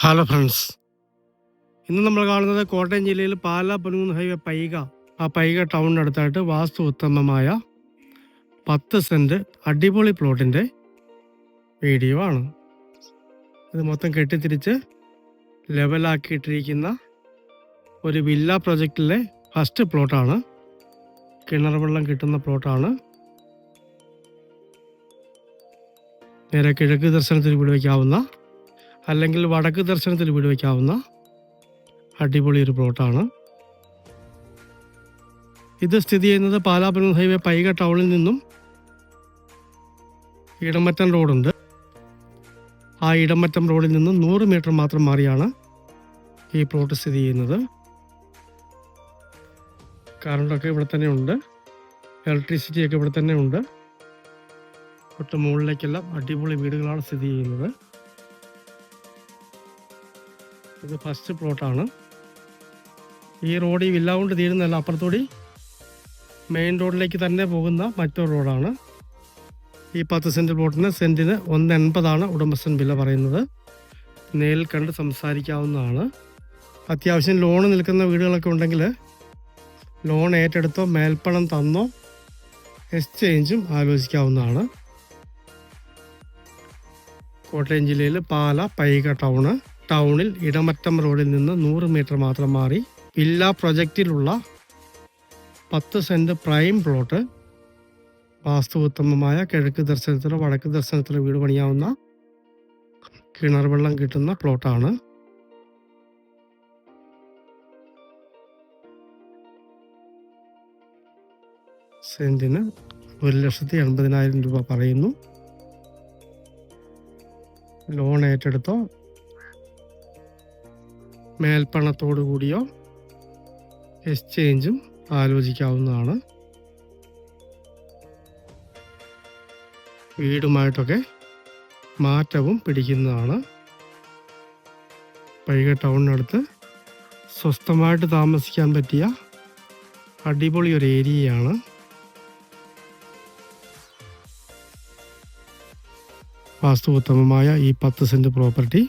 Hello friends. ഇന്ന് നമ്മൾ കാണുന്നത് കോട്ടയം ജില്ലയിൽ പാലാ പൊൻകുന്ന് ഹൈവേ പൈക. ആ പൈക ടൗണിനടുത്തായിട്ട് വാസ്തു ഉത്തമമായ പത്ത് സെന്റ് അടിപൊളി പ്ലോട്ടിന്റെ വീഡിയോ ആണ്. ഇത് മൊത്തം കെട്ടിത്തിരിച്ച് ലെവലാക്കിയിട്ടിരിക്കുന്ന ഒരു വില്ല പ്രൊജക്റ്റിലെ ഫസ്റ്റ് പ്ലോട്ടാണ്. കിണർ വെള്ളം കിട്ടുന്ന പ്ലോട്ടാണ്. നേരെ കിഴക്ക് ദർശനത്തിന് വീട് വയ്ക്കാവുന്ന അല്ലെങ്കിൽ വടക്ക് ദർശനത്തിൽ വീട് വയ്ക്കാവുന്ന അടിപൊളി ഒരു പ്ലോട്ടാണ്. ഇത് സ്ഥിതി ചെയ്യുന്നത് പാലാപുരം ഹൈവേ പൈക ടൗണിൽ നിന്നും ഇടമറ്റം റോഡുണ്ട്. ആ ഇടമറ്റം റോഡിൽ നിന്നും നൂറ് മീറ്റർ മാത്രം മാറിയാണ് ഈ പ്ലോട്ട് സ്ഥിതി ചെയ്യുന്നത്. കറണ്ടൊക്കെ ഇവിടെ തന്നെ ഉണ്ട്. ഇലക്ട്രിസിറ്റി ഒക്കെ ഇവിടെ തന്നെ ഉണ്ട്. തൊട്ട് മുകളിലേക്കെല്ലാം അടിപൊളി വീടുകളാണ് സ്ഥിതി ചെയ്യുന്നത്. ഇത് ഫസ്റ്റ് പ്ലോട്ടാണ്. ഈ റോഡ് ഈ വില്ല കൊണ്ട് തീരുന്നല്ല അപ്പുറത്തൂടി മെയിൻ റോഡിലേക്ക് തന്നെ പോകുന്ന മറ്റൊരു റോഡാണ്. ഈ പത്ത് സെന്റ് പ്ലോട്ടിന് സെന്റിന് ഒന്ന് എൺപതാണ് ഉടമസ്ഥൻ വില പറയുന്നത്. നേരിൽ കണ്ട് സംസാരിക്കാവുന്നതാണ്. അത്യാവശ്യം ലോൺ നിൽക്കുന്ന വീടുകളൊക്കെ ഉണ്ടെങ്കിൽ ലോൺ ഏറ്റെടുത്തോ മേൽപ്പണം തന്നോ എക്സ്ചേഞ്ചും ആലോചിക്കാവുന്നതാണ്. കോട്ടയം ജില്ലയിൽ പാല പൈക ടൗണ്. ടൗണിൽ ഇടമറ്റം റോഡിൽ നിന്ന് നൂറ് മീറ്റർ മാത്രം മാറി വില്ല പ്രൊജക്റ്റിലുള്ള പത്ത് സെന്റ് പ്രൈം പ്ലോട്ട് വാസ്തു ഉത്തമമായ കിഴക്ക് ദർശനത്തിലോ വടക്ക് ദർശനത്തിലോ വീട് പണിയാവുന്ന കിണർ വെള്ളം കിട്ടുന്ന പ്ലോട്ടാണ്. സെന്റിന് ഒരു ലക്ഷത്തി എൺപതിനായിരം രൂപ പറയുന്നു. ലോൺ ഏറ്റെടുത്തോ മേൽപ്പണത്തോടു കൂടിയോ എക്സ്ചേഞ്ചും ആലോചിക്കാവുന്നതാണ്. വീടുമായിട്ടൊക്കെ മാറ്റവും പിടിക്കുന്നതാണ്. പൈക ടൗണിനടുത്ത് സ്വസ്ഥമായിട്ട് താമസിക്കാൻ പറ്റിയ അടിപൊളി ഒരു ഏരിയയാണ്. വാസ്തു ഉത്തമമായ ഈ പത്ത് സെന്റ് പ്രോപ്പർട്ടി